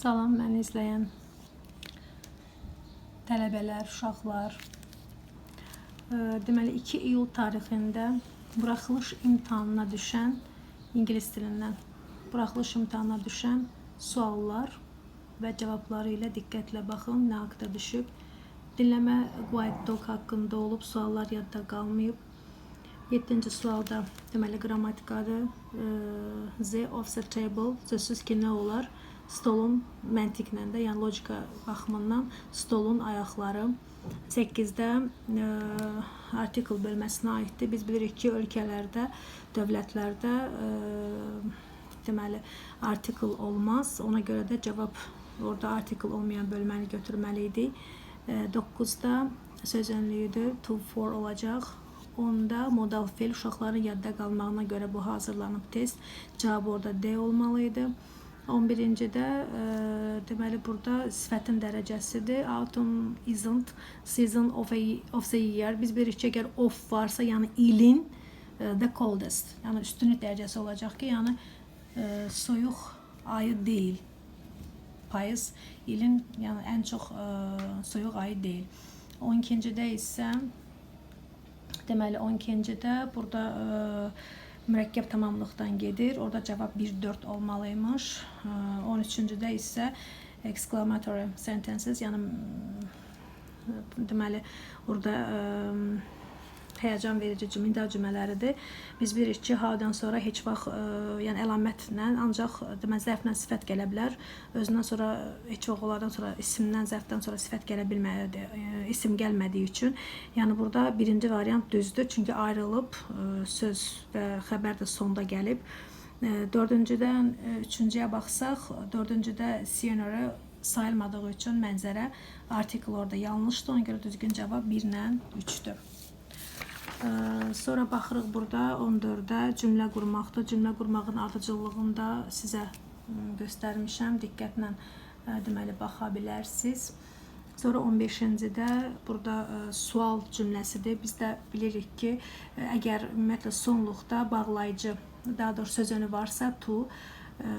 Salam məni izləyən tələbələr, uşaqlar. Ə, Deməli 2 iyul tarixində buraxılış imtahanına düşən ingilis dilindən buraxılış imtahanına düşən suallar və cavabları ilə diqqətlə baxın nə haqqda düşüb. Dinləmə White Dog haqqında olub, suallar yadda qalmayıb. 7-ci sualda deməli qrammatikadır. Ə, The of the table sözsüz ki nə olar? Stolun məntiqlə də, yəni logika baxımından stolun ayaqları 8-də ə, artikel bölməsinə aiddir. Biz bilirik ki, ölkələrdə, dövlətlərdə ə, deməli artikel olmaz. Ona görə də cavab orada artikel olmayan bölməni götürməli idik. 9-da söz önlüyüdür. To for olacaq. 10-da modal fe'l uşaqların yadda qalmağına görə bu hazırlanıb test. Cavab orada D olmalı idi. 11-də e, deməli burada sifətin dərəcəsidir. Autumn isn't season of, a, of the year. Biz bilirik ki, əgər of varsa, yəni ilin e, the coldest. Yəni üstünlük dərəcəsi olacaq ki, yəni e, soyuq ayı deyil. Payız ilin yəni ən çox soyuq ayı deyil. 12-də isə deməli 12-də burada e, mürəkkəb tamamlıqdan gedir. Orada cavab 1-4 olmalıymış. E, 13-cüdə isə exclamatory sentences, yəni m, deməli orada həyəcan verici cümlə cümlələridir. Biz bilirik ki, hadan sonra heç vaxt ə, yəni əlamətlə ancaq deməli zərflə sifət gələ bilər. Özündən sonra heç vaxt onlardan sonra isimdən, zərfdən sonra sifət gələ bilmədi, ə, isim gəlmədiyi üçün. Yəni burada birinci variant düzdür, çünki ayrılıb ə, söz və xəbər də sonda gəlib. Ə, Dördüncüdən ə, üçüncüyə baxsaq, dördüncüdə scenery sayılmadığı üçün mənzərə artikel orada yanlışdır. Ona görə düzgün cavab 1 ilə 3-dür. Sonra baxırıq burada 14-də cümlə qurmaqdır. Cümlə qurmağın ardıcıllığını da sizə göstərmişəm. Diqqətlə deməli baxa bilərsiniz. Sonra 15-də burada ə, sual cümləsidir. Biz də bilirik ki, ə, əgər ümumiyyətlə sonluqda bağlayıcı, daha doğrusu söz önü varsa to ə,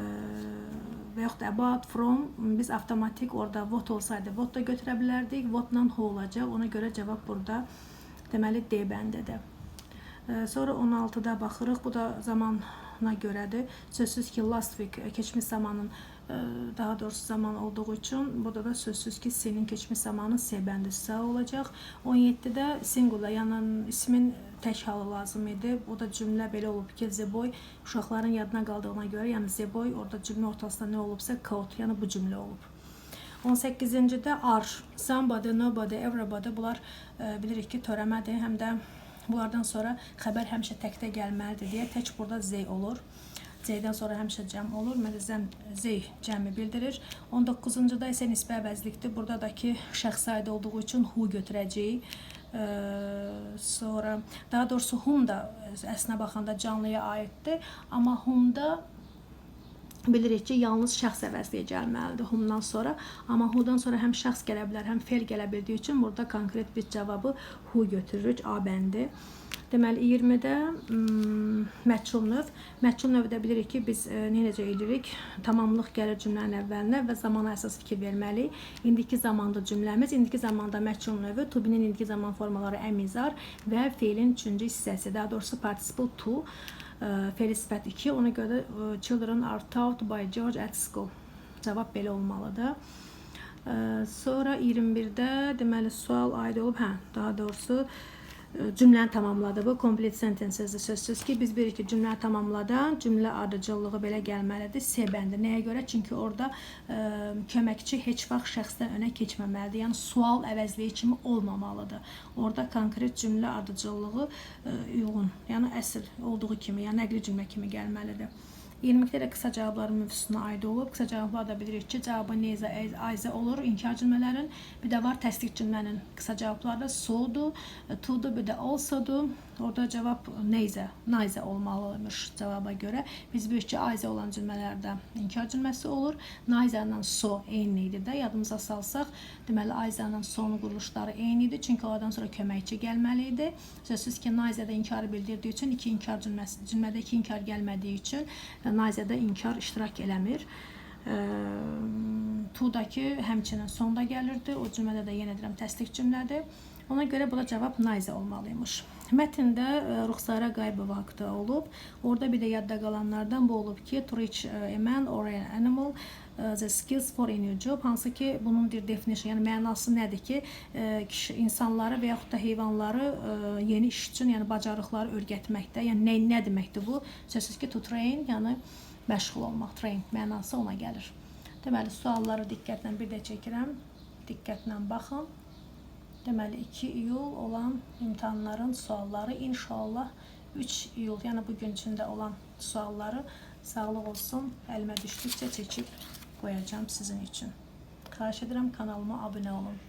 və yaxud about from biz avtomatik orada what olsaydı what da götürə bilərdik. What-la who olacaq. Ona görə cavab burada deməli D bəndədir. Ee, Sonra 16-da baxırıq. Bu da zamana görədir. Sözsüz ki, last week e, keçmiş zamanın e, daha doğrusu zaman olduğu üçün burada da sözsüz ki, senin keçmiş zamanı S bəndi sağ olacaq. 17-də singular, yəni ismin tək halı lazım idi. O da cümlə belə olub ki, Zeboy uşaqların yadına qaldığına görə, yəni Zeboy orada cümlə ortasında nə olubsa, code, yəni bu cümlə olub. 18-cidə are, somebody, nobody, everybody bunlar e, bilirik ki, törəmədir. Həm də bunlardan sonra xəbər həmişə təkdə gəlməlidir deyə tək burada Z olur. Z-dən sonra həmişə cəm olur. Məlizən Z cəmi bildirir. 19-da isə nisbə əvəzlikdir. Burada da ki, şəxs aid olduğu üçün who götürəcəyik. Ee, sonra daha doğrusu whom da əslinə baxanda canlıya aiddir. Amma whom-da bilirik ki, yalnız şəxs əvəzliyə gəlməlidir humdan sonra. Amma hudan sonra həm şəxs gələ bilər, həm fe'l gələ bildiyi üçün burada konkret bir cavabı hu götürürük A bəndi. Deməli 20-də mm, məchul növ. Məchul növdə bilirik ki, biz e, nə necə edirik? Tamamlıq gəlir cümlənin əvvəlinə və zamana əsas fikir verməliyik. İndiki zamanda cümləmiz, indiki zamanda məchul növü, to be-nin indiki zaman formaları əmizar və fe'lin üçüncü hissəsi, daha doğrusu participle to e, fe'li sifət 2. Ona görə e, children are taught by George at school. Cavab belə olmalıdır. E, Sonra 21-də deməli sual aid olub, hə, daha doğrusu cümləni tamamladı. Bu complete sentences sözsüz ki, biz bilirik ki, cümləni tamamladan cümlə ardıcıllığı belə gəlməlidir. S bəndi. Nəyə görə? Çünki orada ə, köməkçi heç vaxt şəxsdən önə keçməməlidir. Yəni sual əvəzliyi kimi olmamalıdır. Orada konkret cümlə ardıcıllığı ə, uyğun, yəni əsl olduğu kimi, yəni nəqli cümlə kimi gəlməlidir. 22-də də qısa cavabların mövzusuna aid olub. Qısa cavablar da bilirik ki, cavabı neyzə, ayzə olur inkar cümlələrin. Bir də var təsdiq cümlənin qısa cavabları da so'dur, to'dur, bir də also'dur. Orada cavab neyzə, nayzə olmalımış cavaba görə. Biz bilirik ki, ayzə olan cümlələrdə inkar cümləsi olur. Nayzə ilə so eyni idi də. Yadımıza salsaq, deməli ayzə ilə sonun quruluşları eyni idi. Çünki oradan sonra köməkçi gəlməli idi. Sözsüz ki, nayzədə inkarı bildirdiyi üçün iki inkar cümləsi, cümlədə iki inkar gəlmədiyi üçün nayzədə inkar iştirak eləmir. Eee to-dakı həmçinin sonda gəlirdi. O cümlədə də yenə deyirəm təsdiq cümlədir. Ona görə burada cavab nice olmalıymış. Mətndə Ruxsara Qaybova haqqında olub. Orada bir də yadda qalanlardan bu olub ki, to reach a man or an animal the skills for a new job hansı ki bunun bir definition, yəni mənası nədir ki, e, kişi insanları və yaxud da heyvanları e, yeni iş üçün, yəni bacarıqları öyrətməkdə, yəni nə nə deməkdir bu? Sözsüz ki, to train, yəni məşğul olmaq, train mənası ona gəlir. Deməli, sualları diqqətlə bir də çəkirəm. Diqqətlə baxın. Deməli 2 iyul olan imtahanların sualları inşallah 3 iyul, yəni bu gün içində olan sualları sağlıq olsun, əlimə düşdükcə çəkib qoyacağam sizin. Xahiş edirəm kanalıma abunə olun.